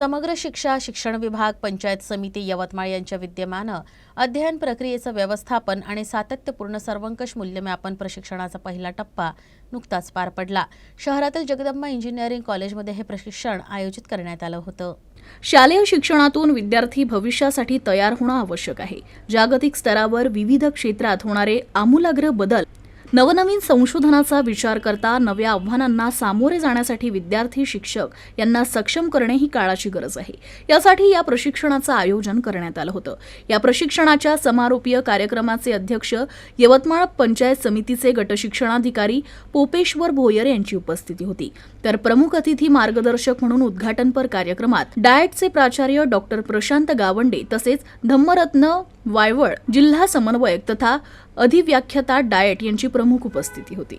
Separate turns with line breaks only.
समग्र शिक्षा शिक्षण विभाग पंचायत समिती यवतमाळ यांच्या विद्यमानं अध्ययन प्रक्रियेचं व्यवस्थापन आणि सातत्यपूर्ण सर्वंकष मूल्यमापन प्रशिक्षणाचा पहिला टप्पा नुकताच पार पडला. शहरातील जगदंबा इंजिनिअरिंग कॉलेजमध्ये हे प्रशिक्षण आयोजित करण्यात आलं होतं.
शालेय शिक्षणातून विद्यार्थी भविष्यासाठी तयार होणं आवश्यक आहे. जागतिक स्तरावर विविध क्षेत्रात होणारे आमूलाग्र बदल नवनवीन संशोधनाचा विचार करता नव्या आव्हानांना सामोरे जाण्यासाठी विद्यार्थी शिक्षक यांना सक्षम करणे ही काळाची गरज आहे. यासाठी या प्रशिक्षणाचं आयोजन करण्यात आलं होतं. या प्रशिक्षणाच्या समारोपीय कार्यक्रमाचे अध्यक्ष यवतमाळ पंचायत समितीचे गटशिक्षणाधिकारी पोपेश्वर भोयर यांची उपस्थिती होती. तर प्रमुख अतिथी मार्गदर्शक म्हणून उद्घाटनपर कार्यक्रमात डाएटचे प्राचार्य डॉक्टर प्रशांत गावंडे तसेच धम्मरत्न वायवळ जिल्हा समन्वयक तथा अधिव्याख्याता डाएट यांची प्रमुख उपस्थिती होती.